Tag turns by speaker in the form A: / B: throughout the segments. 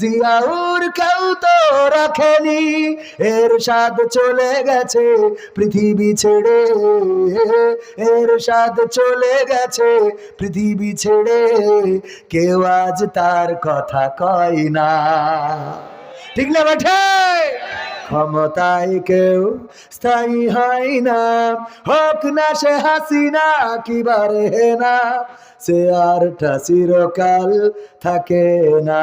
A: জিয়াউর কেউ তো রাখেনি। এর স্বাদ চলে গেছে পৃথিবী ছেড়ে। এর স্বাদ চলে গেছে পৃথিবী ছেড়ে। কেউ আজ তার কথা কয় না। ঠিক না বেঠে ক্ষমতায় কেউ স্থায়ী হয় না। হোক না সে হাসিনা কিবারে না। সে আরটা চিরকাল থাকে না।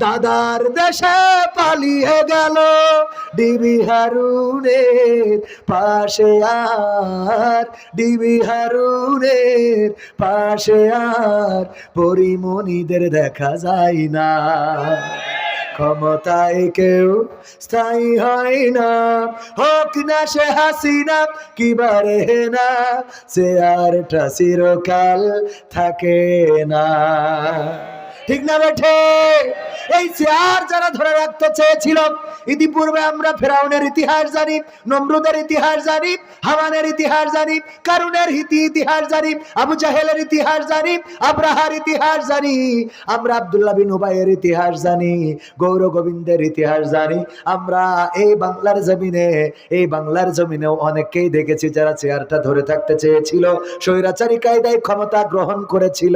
A: দাদার দেশে পালিয়ে গেল ডিবি হারুনের পাশে আর, ডিবি হারুনের পাশে আর, পরিমণিদের দেখা যায় না। ক্ষমতায় কেউ স্থায়ী হয় না। হোক না সে হাসিনা কিবারে না, সে আরটা চিরকাল থাকে না। ঠিক না বেঠে? এই চেয়ার যারা ধরে রাখতে চেয়েছিল, ইতিপূর্বে আমরা ফেরাউনের ইতিহাস জানি, নমরুদের ইতিহাস জানি, হামানের ইতিহাস জানি, কারুনের হিতি ইতিহাস জানি, আবু জাহেলের ইতিহাস জানি, আব্রাহার ইতিহাস জানি, আমরা আব্দুল্লাহ বিন উবাইয়ের ইতিহাস জানি, গৌর গোবিন্দের ইতিহাস জানি, আমরা এই বাংলার জমিনে, এই বাংলার জমিনেও অনেককেই দেখেছি যারা চেয়ারটা ধরে থাকতে চেয়েছিল, স্বৈরাচারী কায়দায় ক্ষমতা গ্রহণ করেছিল।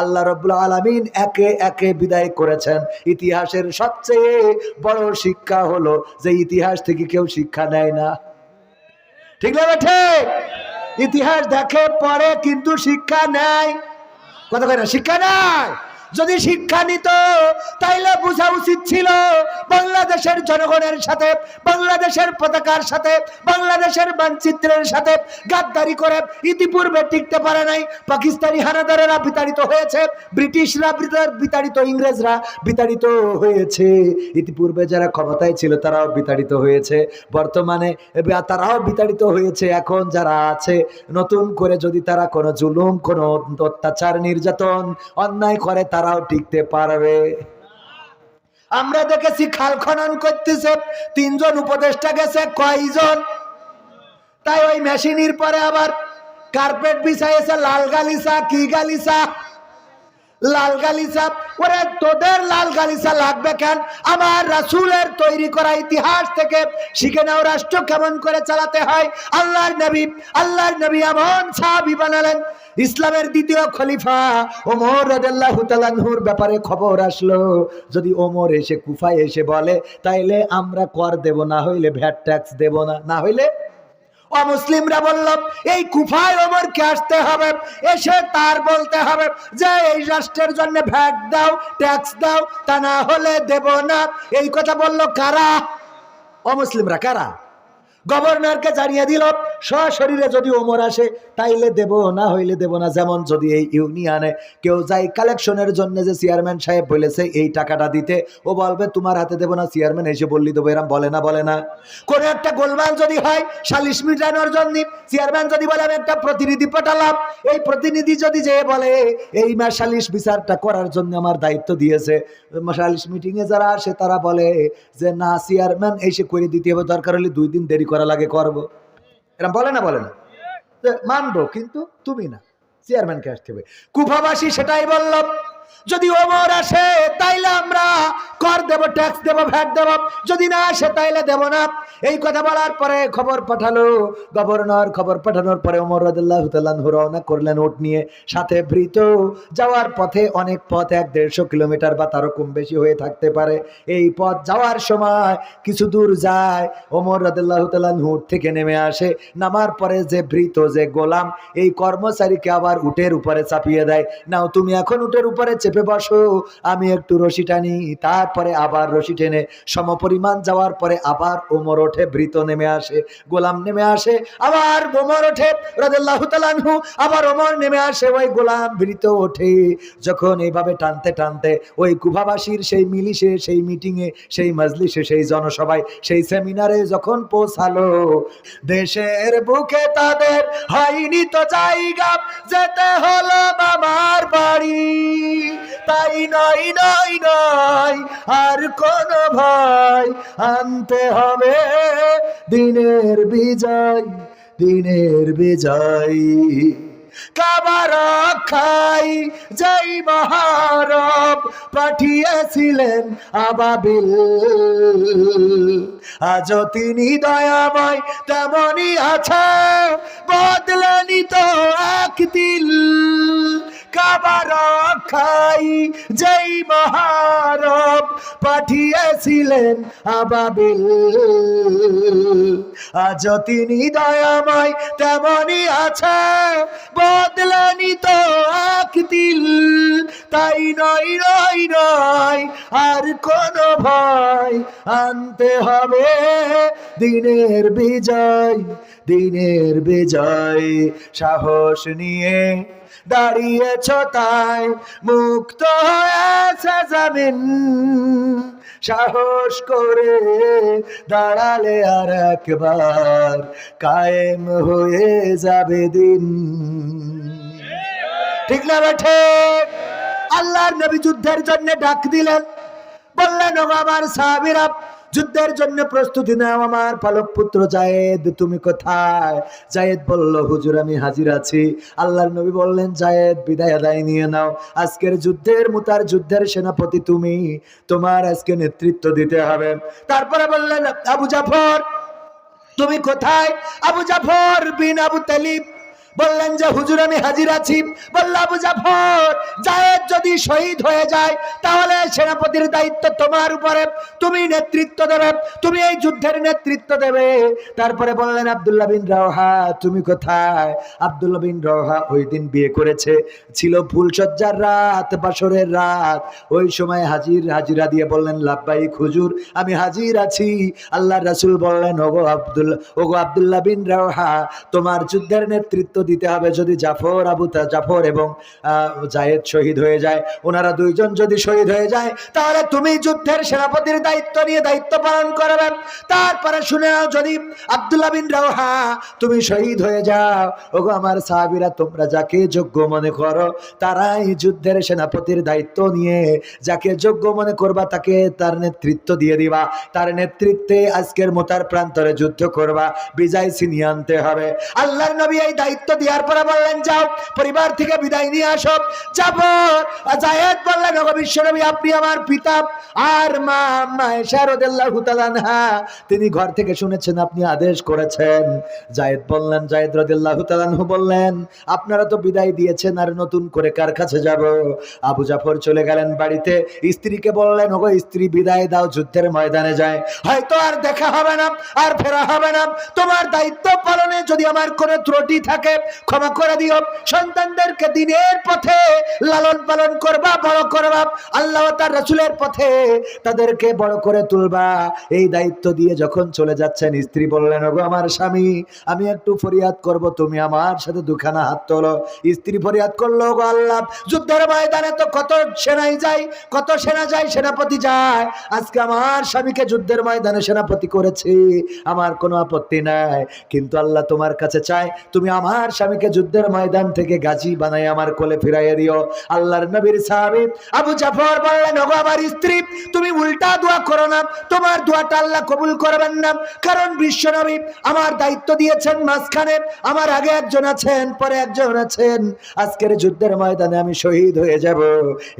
A: আল্লাহ রব্বুল আলমিন একে একে একে বিদায় করেছেন? ইতিহাসের সবচেয়ে বড় শিক্ষা হলো যে ইতিহাস থেকে কেউ শিক্ষা নেয় না। ঠিক না ঠিক ইতিহাস দেখে পরে কিন্তু শিক্ষা নেয়। কথা কয় শিক্ষা নাই যদি শিক্ষা নিত, তাইলে বোঝা উচিত ছিল বাংলাদেশের জনগণের সাথে, বাংলাদেশের পতাকার সাথে, বাংলাদেশের মানচিত্রের সাথে গাদ্দারি করে ইতিপূর্বে টিকতে পারে নাই। পাকিস্তানি হানাদারেরা বিতাড়িত হয়েছে, ব্রিটিশরা বিতাড়িত ইংরেজরা বিতাড়িত হয়েছে। ইতিপূর্বে যারা ক্ষমতায় ছিল, তারাও বিতাড়িত হয়েছে। বর্তমানে তারাও বিতাড়িত হয়েছে। এখন যারা আছে, নতুন করে যদি তারা কোনো জুলুম, কোনো অত্যাচার, নির্যাতন, অন্যায় করে তারাও টিকতে পারবে। আমরা দেখেছি খাল খনন করতেছে, তিনজন উপদেষ্টা গেছে, কয়জন? তাই ওই মেশিনের পরে আবার কার্পেট বিছাইছে, লাল গালিসা কি গালিসা লাল গালিসা ওরে, তোদের লাল গালিসা লাগবে কেন? আমার রাসূলের তৈরি করা ইতিহাস থেকে শিখে নাও রাষ্ট্র কেমন করে চালাতে হয়। আল্লাহর নবী আল্লাহর নবী এমন সাহাবী বানালেন। ইসলামের দ্বিতীয় খলিফা ওমর তাআলার ব্যাপারে খবর আসলো। যদি ওমর এসে কুফায় এসে বলে, তাইলে আমরা কর দেব, না হইলে ভ্যাট ট্যাক্স দেব না না হইলে অমুসলিমরা বলল, এই কুফায় ওমরকে আসতে হবে। এসে তার বলতে হবে যে, এই রাষ্ট্রের জন্য ভ্যাট দাও, ট্যাক্স দাও, তা না হলে দেব না। এই কথা বলল কারা? অমুসলিমরা কারা? গভর্নরকে জানিয়ে দিল, সশরীরে যদি ওমর আসে, তাইলে দেব না, হইলে দেব না। যেমন যদি এই ইউনিয়নে কেউ যায় কালেকশনের জন্য, যে চেয়ারম্যান সাহেব বলেছে, এই টাকাটা দিতে। ও বলবে, তোমার হাতে দেবো না। চেয়ারম্যান এসে বললি, দেবো। এরম বলে না বলে না। কোনো একটা গোলমাল যদি হয়, সালিশ মিটানোর জন্য, চেয়ারম্যান যদি বলে, আমি একটা প্রতিনিধি পাঠালাম। এই প্রতিনিধি যদি যে বলে, এই মাস সালিশ বিচারটা করার জন্য আমার দায়িত্ব দিয়েছে। সালিশ মিটিংয়ে যারা আসে, তারা বলে যে, না, চেয়ারম্যান এসে করে দিতে হবে। দরকার হলে দুই দিন দেরি করা লাগে, করব। এরকম বলে না বলে না। মানবো, কিন্তু তুমি না। চেয়ারম্যানকে আসতে হবে। কুফাবাসী সেটাই বলল যদি ওমর আসে, তাইলে আমরা কর দেব ট্যাক্স দেব ভ্যাট দেব। যদি না আসে, তাইলে দেব না। এই কথা বলার পরে খবর পাঠালো। গভর্নর খবর পাঠানোর পরে ওমর রাদিল্লাহু তাআলাহু রওনা করলেন ওট নিয়ে। সাথে ভৃত যাওয়ার পথে অনেক পথ এক দেড়শো কিলোমিটার বা তারও কম বেশি হয়ে থাকতে পারে। এই পথ যাওয়ার সময় কিছু দূর যায়। ওমর রাদিল্লাহু তাআলাহু উট থেকে নেমে আসে। নামার পরে যে ভৃত, যে গোলাম, এই কর্মচারীকে আবার উটের উপরে চাপিয়ে দেয়। নাও, তুমি এখন উটের উপরে চেপে বসো, আমি একটু রশি টানি। তারপরে আবার রশি টেনে সমপরিমাণ যাওয়ার পরে আবার ওমর ওঠে, ভৃত নেমে আসে, গোলাম নেমে আসে, আবার ওমর ওঠে তাআলাহু আবার ওমর নেমে আসে, ওই গোলাম ভৃত ওঠে। যখন এইভাবে টানতে টানতে ওই কুভাবাসীর সেই মিলিশে, সেই মিটিংয়ে, সেই মজলিসে সেই জনসভায়, সেই সেমিনারে যখন পৌঁছালো, দেশের বুকে তাদের হয়নি তো জায়গা, যেতে হলো মামার বাড়ি। তাই নয় নয় নয়। আর কোন ভাই আনতে হবে। দিনের বিজয় দিনের বিজয়। কাবার খাই যাই মহারব পাঠিয়েছিলেন আবাবিল। আজও তিনি দয়াময় তেমনই আছে বদলানি তো এক দিল কাবার খাই, যেই মহারব পাঠিয়েছিলেন আবাবিল। আজ তিনি দয়াময় তেমনই আছে, বদলানি তো এক দিল তাই নয় নয় নয়, আর কোন ভয় আনতে হবে। দিনের বিজয় দিনের বিজয়, সাহস নিয়ে দাঁড়িয়েছ তাই মুক্ত হয়েছে জামিন। সাহস করে দাঁড়ালে আর একবার কায়েম হয়ে যাবে দিন। ঠিক না বেঠে আল্লাহর নবী যুদ্ধের জন্য ডাক দিলেন। বললেন আমার সাহাবীরা যুদ্ধের জন্য প্রস্তুতি নাও আমার পালক পুত্র জায়েদ, তুমি কোথায়? জায়েদ বলল, হুজুর, আমি হাজির আছি। আল্লাহর নবী বললেন, জায়েদ, বিদায় আদায় নিয়ে নাও। আজকের যুদ্ধের মুতার যুদ্ধের সেনাপতি তুমি। তোমার আজকে নেতৃত্ব দিতে হবে। তারপরে বললেন, আবু জাফর, তুমি কোথায়? আবু জাফর বিন আবু তালিব বললেন যে, হুজুর, আমি হাজির আছি। বলল জাফর, জায়েদ যদি শহীদ হয়ে যায়, তাহলে সেনাপতির দায়িত্ব তোমার উপরে, তুমি নেতৃত্ব দেবে, তুমি এই যুদ্ধের নেতৃত্ব দেবে। তারপরে বললেন, আব্দুল্লাহ বিন রওহা, তুমি কোথায়? আব্দুল্লাহ বিন রওহা ওই দিন বিয়ে করেছে। ছিল ফুলসজ্জার রাত, বাসরের রাত। ওই সময় হাজির, হাজিরা দিয়ে বললেন লাভবাই হুজুর, আমি হাজির আছি। আল্লাহ রাসুল বললেন, ওগো আব্দুল, ওগো আব্দুল্লাহ বিন রওহা, তোমার যুদ্ধের নেতৃত্ব দিতে হবে। যদি জাফর আবু জাফর এবং জায়েদ শহীদ হয়ে যায়, ওনারা দুইজন যদি শহীদ হয়ে যায়, তাহলে তুমি যুদ্ধের সেনাপতির দায়িত্ব নিয়ে দায়িত্ব পালন করবে। তারপরে শুনে যদি আব্দুল্লাহ বিন রাওহা, তুমি শহীদ হয়ে যাও, ওগো আমার সাহাবীরা, তোমরা যাকে যোগ্য মনে করো, তারাই যুদ্ধের সেনাপতির দায়িত্ব নিয়ে যাকে যোগ্য মনে করবা, তাকে তার নেতৃত্ব দিয়ে দিবা। তার নেতৃত্বে আজকের মোতার প্রান্তরে যুদ্ধ করবা। বিজয় ছিনিয়ে আনতে হবে। আল্লাহর নবী এই দায়িত্ব দেওয়ার পরে বললেন, যাও, পরিবার থেকে বিদায় নিয়ে আসো। যাব। জায়েদ বললেন বিশ্বনবী, আপনি আমার পিতা আর মা, মায়েশা রাদিয়াল্লাহু তাআলা তিনি ঘর থেকে শুনেছেন, আপনি আদেশ করেছেন। জায়েদ বললেন জায়েদ রাদিয়াল্লাহু তাআলা বললেন, আপনারা তো বিদায় দিয়েছেন, আর নতুন করে কার কাছে যাব? আবু জাফর চলে গেলেন বাড়িতে। স্ত্রীকে বললেন, ওগো স্ত্রী, বিদায় দাও, যুদ্ধের ময়দানে যায়। হয়তো আর দেখা হবে না, আর ফেরা হবে না। তোমার দায়িত্ব পালনে যদি আমার কোনো ত্রুটি থাকে ক্ষমা করে দিও সন্তানদেরকে দিনের পথে লালন পালন করবা, বড় করবা। আল্লাহ তার রসুলের পথে তাদেরকে বড় করে তুলবা। এই দায়িত্ব দিয়ে যখন চলে যাচ্ছেন, স্ত্রী বললেন, ওগো আমার স্বামী, আমি একটু ফরিয়াদ করব, তুমি আমার সাথে দুখানা হাত তোলো। স্ত্রী ফরিয়াদ করল গো আল্লাহ, যুদ্ধের ময়দানে তো কত সেনাই যায়, কত সেনা যায়, সেনাপতি যায়। আজকে আমার স্বামীকে যুদ্ধের ময়দানে সেনাপতি করেছি, আমার কোনো আপত্তি নাই। কিন্তু আল্লাহ তোমার কাছে চায়, তুমি আমার স্বামীকে যুদ্ধের ময়দান থেকে গাজী বানাই আমার কোলে ফিরাইয়া দিও। আল্লাহর নবীর সাহাবী আবু জাফর বললেন, ওগো আমার স্ত্রী, তুমি উল্টা দোয়া করো না। তোমার দোয়াটা আল্লাহ কবুল করবেন না। কারণ বিশ্ব নবী আমার দায়িত্ব দিয়েছেন মাঝখানে। আমার আগে একজন আছেন, পরে একজন আছেন। আজকের যুদ্ধের ময়দানে আমি শহীদ হয়ে যাব।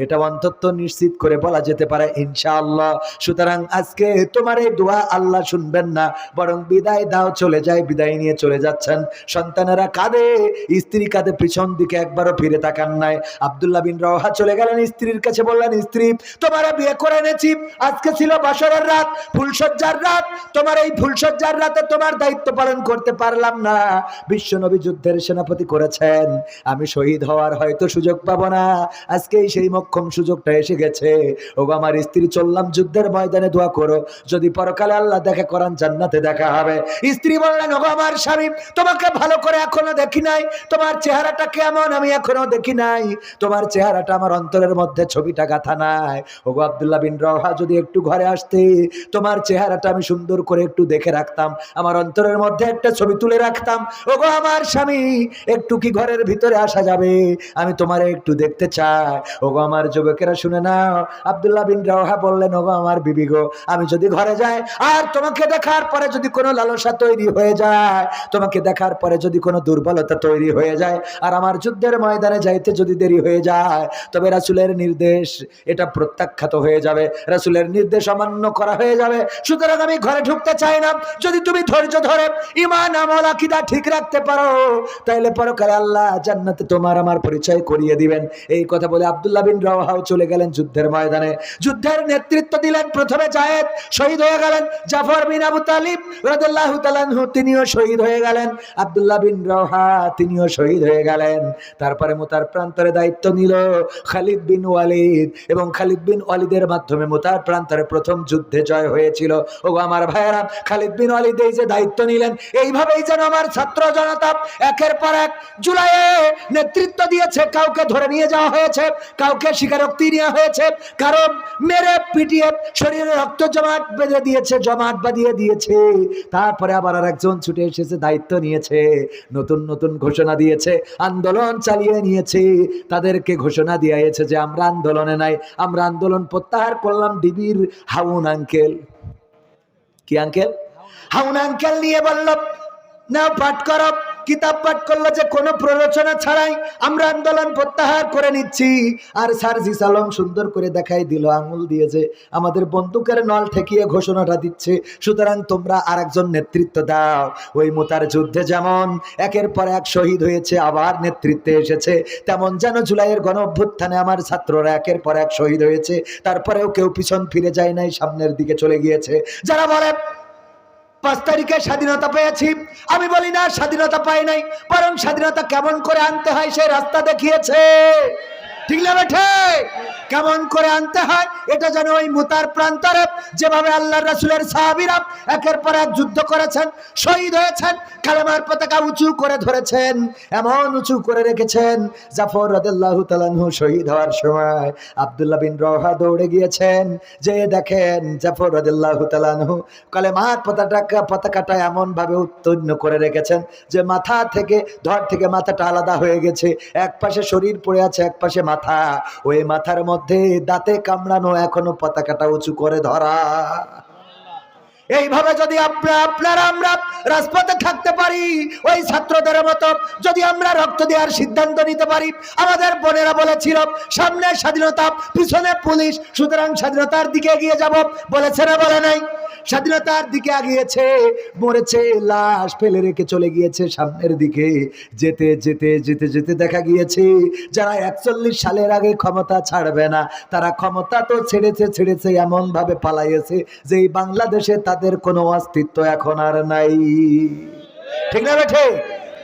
A: এটা অন্তত নিশ্চিত করে বলা যেতে পারে, ইনশাআল্লাহ। সুতরাং আজকে তোমার এই দোয়া আল্লাহ শুনবেন না, বরং বিদায় দাও, চলে যায় বিদায় নিয়ে চলে যাচ্ছেন। সন্তানেরা কাঁদে স্ত্রী কাঁদে পিছন দিকে একবারও ফিরে তাকান নাই। আব্দুল্লাহ বিন রওহা চলে গেলেন স্ত্রীর কাছে, বললেন, স্ত্রী, তোমার বিয়ে করে এনেছি। আজকে ছিল বাসরের রাত ফুলসজ্জার রাত। তোমার এই ফুলসজ্জার রাতে তোমার দায়িত্ব পালন করতে পারলাম না। বিশ্বনবী যুদ্ধের সেনাপতি করেছেন। আমি শহীদ হওয়ার হয়তো সুযোগ পাবো না। আজকেই সেই মক্ষম সুযোগটা এসে গেছে। ও আমার স্ত্রী, চললাম যুদ্ধের ময়দানে দোয়া করো। যদি পরকালে আল্লাহ দেখা করান জান্নাতে দেখা হবে। স্ত্রী বললেন, ওগো, আমার স্বামী, তোমাকে ভালো করে এখনও দেখি নাই? তোমার চেহারাটা কেমন? আমি এখনও দেখি নাই। তোমার চেহারাটা আমার অন্তরের মধ্যে ছবিটা গাথা নাই। ওগো আব্দুল্লাহ বিন রহা যদি একটু ঘরে আসতে, তোমার চেহারাটা আমি সুন্দর করে একটু দেখে রাখতাম। আমার অন্তরের মধ্যে একটা ছবি তুলে রাখতাম। ওগো আমার স্বামী, একটু কি ঘরের ভিতরে আসা যাবে? আমি তোমারে একটু দেখতে চাই। ওগো আমার যুবকেরা, শুনে নাও। আব্দুল্লাহ বিন রহা বললেন, ওগো আমার বিবি গো, আমি যদি ঘরে যাই, আর তোমাকে দেখার পরে যদি কোনো লালসা তৈরি হয়ে যায়, তোমাকে দেখার পরে যদি কোনো দুর্বলতা তৈরি হয়ে যায়। আর আমার যুদ্ধের ময়দানে যাইতে যদি দেরি হয়ে যায়, তবে রাসুলের নির্দেশ, এটা প্রত্যাখ্যাত হয়ে যাবে। রাসুলের নির্দেশ অমান্য করা হয়ে যাবে। সুতরাং আমি ঘরে ঢুকতে চাই না। যদি তুমি ধৈর্য ধরে ইমান আমল, আকিদা ঠিক রাখতে পারো, তাইলে পরকালে আল্লাহ জান্নাতে তোমার আমার পরিচয় করিয়ে দিবেন। এই কথা বলে আবদুল্লাহ বিন রাওহাও চলে গেলেন যুদ্ধের ময়দানে। যুদ্ধের নেতৃত্ব দিলেন প্রথমে জায়েদ, শহীদ হয়ে গেলেন জাফর বিন আবু তালিব রাদিয়াল্লাহু তাআলা আনহু, তিনিও শহীদ হয়ে গেলেন। আব্দুল্লাহ বিন রাওহা তিনিও শহীদ হয়ে গেলেন। তারপরে মোতার প্রান্তরে দায়িত্ব নিল খালিদ বিন ওয়ালিদ এবং খালিদ বিন ওয়ালিদের মাধ্যমে মোতার প্রান্তরে প্রথম যুদ্ধে জয় হয়েছিল। ও আমার ভাইয়েরা, খালিদ বিন ওয়ালিদ এই যে দায়িত্ব নিলেন, এইভাবেই যেন আমার ছাত্র জনতা একের পর এক জুলাইয়ে নেতৃত্ব দিয়েছে। কাউকে ধরে নিয়ে যাওয়া হয়েছে, কাউকে স্বীকারোক্তি নেওয়া হয়েছে, কারণ মেরে পিটিয়ে শরীরে রক্ত জমাট বেঁধে দিয়েছে, জমাট বাঁধিয়ে দিয়েছে। তারপরে আবার আর একজন ছুটে এসেছে, দায়িত্ব নিয়েছে। নতুন নতুন ঘোষণা দিয়েছে, আন্দোলন চালিয়ে নিয়েছে। তাদেরকে ঘোষণা দিয়েছে যে, আমরা আন্দোলনে নাই, আমরা আন্দোলন প্রত্যাহার করলাম ডিবির হাউন আঙ্কেল। কি আঙ্কেল? হাউন আঙ্কেল নিয়ে বলল না পাঠ করো। কিতাব পাঠ করল যে কোনো প্ররোচনা ছাড়াই আমরা আন্দোলন প্রত্যাহার করে নিচ্ছি। আর সার্জি সালম সুন্দর করে দেখাই দিল, আঙুল দিয়েছে আমাদের বন্দুকের নল ঠেকিয়ে ঘোষণাটা দিচ্ছে, সুতরাং তোমরা আরেকজন নেতৃত্ব দাও। ওই মোতার যুদ্ধে যেমন একের পর এক শহীদ হয়েছে, আবার নেতৃত্বে এসেছে, তেমন যেন জুলাইয়ের গণ অভ্যুত্থানে আমার ছাত্ররা একের পর এক শহীদ হয়েছে, তারপরেও কেউ পিছন ফিরে যায় নাই, সামনের দিকে চলে গিয়েছে। যারা বলে পাঁচ তারিখে স্বাধীনতা পেয়েছি। আমি বলি না স্বাধীনতা পাই নাই, বরং স্বাধীনতা কেমন করে আনতে হয় সে রাস্তা দেখিয়েছে। ঠিক না বেঠে? কেমন করে আনতে হয়, এটা যেন ওই মুতার প্রান্তরে যেভাবে আল্লাহ রাসুলের সাহাবিরা একের পর এক যুদ্ধ করেছেন, শহীদ হয়েছেন, কালেমার পতাকা উঁচু করে ধরেছেন, এমন উঁচু করে রেখেছেন, জাফর রাদিল্লাহ তালানহু শহীদ হওয়ার সময় আব্দুল্লাহ বিন রহা দৌড়ে গিয়েছেন, যে দেখেন জাফর রাদিল্লাহ তালানহু কালেমার পতাকা, পতাকাটা এমন ভাবে উত্তীর্ণ করে রেখেছেন, যে মাথা থেকে ধর থেকে মাথাটা আলাদা হয়ে গেছে, এক পাশে শরীর পড়ে আছে, এক পাশে মাথা, ওই মাথার মধ্যে দাঁতে কামড়ানো এখনও পতাকাটা উঁচু করে ধরা। এইভাবে যদি আমরা আপনারা আমরা রাজপথে থাকতে পারি, ওই ছাত্রদের মতো যদি আমরা রক্ত দেওয়ার সিদ্ধান্ত নিতে পারি, আমাদের বোনেরা বলেছিল, সামনে স্বাধীনতা, পিছনে পুলিশ, সুতরাং স্বাধীনতার দিকে এগিয়ে যাব। বলেছে না বলে নাই? স্বাধীনতার দিকে আগিয়েছে, মরেছে, লাশ ফেলে রেখে চলে গিয়েছে সামনের দিকে। যেতে যেতে যেতে যেতে দেখা গিয়েছে, যারা একচল্লিশ সালের আগে ক্ষমতা ছাড়বে না, তারা ক্ষমতা তো ছেড়েছে ছেড়েছে, এমনভাবে পালাইয়েছে যে এই বাংলাদেশে তাদের কোনো অস্তিত্ব এখন আর নাই। ঠিক না বেঠে?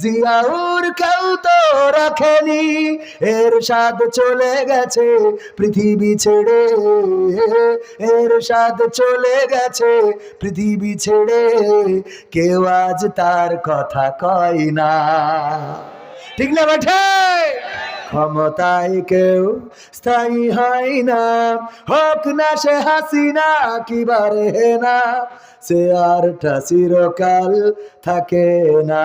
A: জিয়াউর কেউ তো রাখেনি। এর স্বাদ চলে গেছে পৃথিবী ছেড়ে। এর স্বাদ চলে গেছে পৃথিবী ছেড়ে। কেউ আজ তার কথা কয় না। ঠিক না বেঠে ক্ষমতায় কেউ স্থায়ী হয় না। হোক না সে হাসি না হাসিনা কিবারে না? সে আর চিরকাল থাকে না।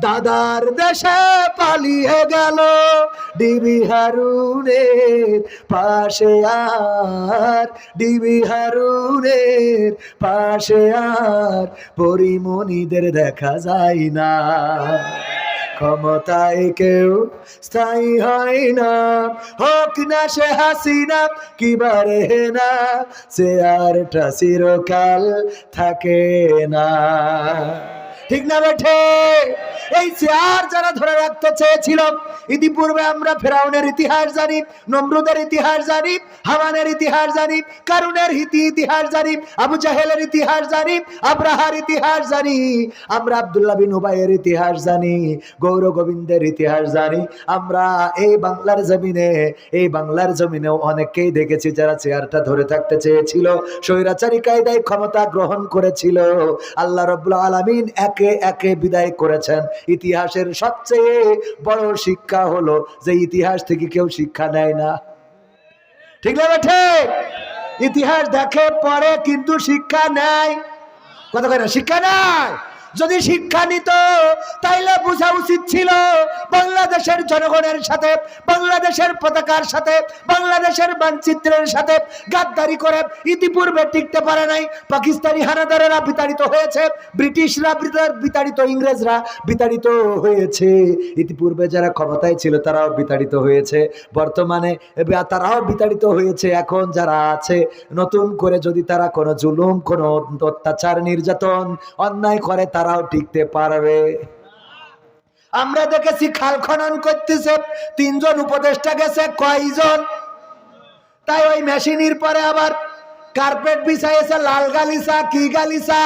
A: দাদার দেশে পালিয়ে গেল ডিবি হারুনের পাশে আর, ডিবি হারুনের পাশে আর, পরিমণিদের দেখা যায় না। ক্ষমতায় কেউ স্থায়ী হয় না। হোক না সে হাসিনা, কি বারে না, সে আর চিরকাল থাকে না। ঠিক না বেঠে? এই চেয়ার যারা ধরে রাখতে চেয়েছিল, ইতিপূর্বে আমরা ফেরাউনের ইতিহাস জানি, নমরুদের ইতিহাস জানি, হামানের ইতিহাস জানি, কারুনের হিতি ইতিহাস জানি, আবু জাহেলের ইতিহাস জানি, আব্রাহার ইতিহাস জানি, আমরা আব্দুল্লাহ বিন উবাইয়ের ইতিহাস জানি, গৌর গোবিন্দের ইতিহাস জানি, আমরা এই বাংলার জমিনে, এই বাংলার জমিনেও অনেককেই দেখেছি যারা চেয়ারটা ধরে থাকতে চেয়েছিল, স্বৈরাচারী কায়দায় ক্ষমতা গ্রহণ করেছিল। আল্লাহ রব্বুল আলমিন একে একে একে বিদায় করেছেন। ইতিহাসের সবচেয়ে বড় শিক্ষা হলো যে ইতিহাস থেকে কেউ শিক্ষা নেয় না। ঠিক না ঠিক? ইতিহাস দেখে পরে কিন্তু শিক্ষা নেয়। কথা করে শিক্ষা নাই যদি শিক্ষা নিত, তাইলে বোঝা উচিত ছিল বাংলাদেশের জনগণের সাথে, বাংলাদেশের পতাকার সাথে, বাংলাদেশের মানচিত্রের সাথে গাদ্দারি করে ইতিপূর্বে টিকতে পারে নাই। পাকিস্তানি হানাদারেরা বিতাড়িত হয়েছে, ব্রিটিশরা বিতাড়িত ইংরেজরা বিতাড়িত হয়েছে। ইতিপূর্বে যারা ক্ষমতায় ছিল, তারাও বিতাড়িত হয়েছে। বর্তমানে তারাও বিতাড়িত হয়েছে। এখন যারা আছে, নতুন করে যদি তারা কোনো জুলুম, কোনো অত্যাচার, নির্যাতন, অন্যায় করে তারাও টিকতে পারবে। আমরা দেখেছি খাল খনন করতেছে, তিনজন উপদেষ্টা গেছে, কয়জন? তাই ওই মেশিনের পরে আবার কার্পেট বিছাইছে, লাল গালিসা কি গালিসা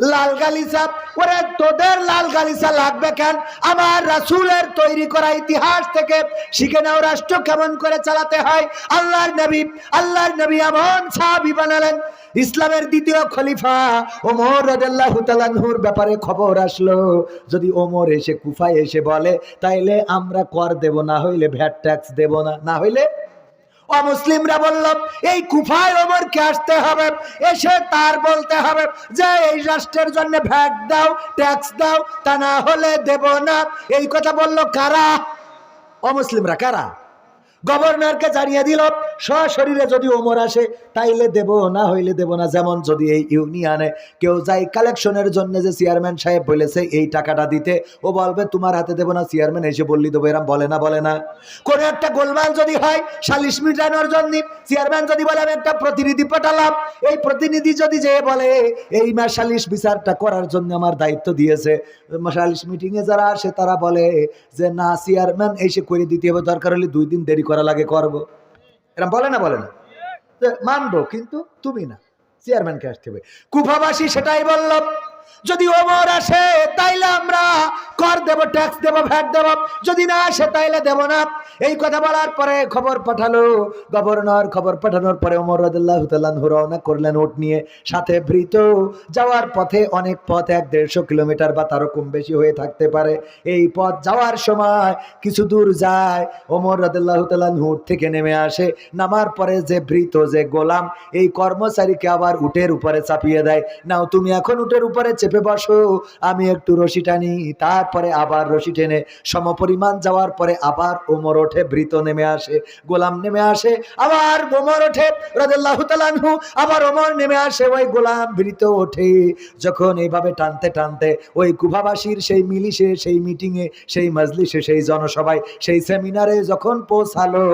A: লাল গালিসা ওরে, তোদের লাল গালিসা লাগবে কেন? আমার রাসূলের তৈরি করা ইতিহাস থেকে শিখে নাও রাষ্ট্র কেমন করে চালাতে হয়। আল্লাহর নবী আল্লাহর নবী এমন সাহাবী বানালেন। ইসলামের দ্বিতীয় খলিফা ওমর তাআলার ব্যাপারে খবর আসলো। যদি ওমর এসে কুফায় এসে বলে, তাইলে আমরা কর দেব, না হইলে ভ্যাট ট্যাক্স দেব না না হইলে অমুসলিমরা বলল, এই কুফায় ওমরকে আসতে হবে। এসে তার বলতে হবে যে, এই রাষ্ট্রের জন্য ভ্যাট দাও, ট্যাক্স দাও, তা না হলে দেব না। এই কথা বলল কারা? অমুসলিমরা কারা? গভর্নরকে জানিয়ে দিল, সশরীরে যদি ওমর আসে, তাইলে দেব না, হইলে দেব না। যেমন যদি এই ইউনিয়নে কেউ যায় কালেকশনের জন্য যে চেয়ারম্যান সাহেব বলেছে, এই টাকাটা দিতে, ও বলবে, তোমার হাতে দেবো না চেয়ারম্যান এসে বললি দেবো। এরম বলে না বলে না। কোন একটা গোলমাল যদি হয়, সালিশ মিটানোর জন্য চেয়ারম্যান যদি বলে, আমি একটা প্রতিনিধি পাঠালাম। এই প্রতিনিধি যদি যে বলে, এই মাস সালিশ বিচারটা করার জন্য আমার দায়িত্ব দিয়েছে। সালিশ মিটিং এ যারা আসে, তারা বলে যে, না চেয়ারম্যান এসে করে দিতে হবে, দরকার হলে দুই দিন দেরি করা লাগে, করব। এরকম বলে না বলে না। মানবো, কিন্তু তুমি না। চেয়ারম্যানকে আসতে হবে। কুফাবাসী সেটাই বলল যদি ওমর আসে, তাইলে আমরা কর দেব ট্যাক্স দেব ভ্যাট দেব। যদি না আসে, তাইলে দেব না। এই কথা বলার পরে খবর পাঠালো। গভর্নর খবর পাঠানোর পরে ওমর তাল্লাহু রওনা করলেন ওট নিয়ে। সাথে ভৃত যাওয়ার পথে অনেক পথ, এক দেড়শো কিলোমিটার বা তারও কম বেশি হয়ে থাকতে পারে। এই পথ যাওয়ার সময় কিছু দূর যায়। ওমর রাদিল্লাহ তাল্লাহু উট থেকে নেমে আসে। নামার পরে যে ভৃত, যে গোলাম, এই কর্মচারীকে আবার উটের উপরে চাপিয়ে দেয়। নাও, তুমি এখন উটের উপরে চেপে বসো, আমি একটু রশি টানি। তারপরে আবার রশি টেনে সমপরিমাণ যাওয়ার পরে আবার ওমর ওঠে, বৃত নেমে আসে, গোলাম নেমে আসে, আবার ওমর ওঠে আনহু, আবার ওমর নেমে আসে, ওই গোলাম বৃত ওঠে। যখন এইভাবে টানতে টানতে ওই কুভাবাসীর সেই মিলিশে, সেই মিটিংয়ে, সেই মজলিসে সেই জনসভায়, সেই সেমিনারে যখন পৌঁছালো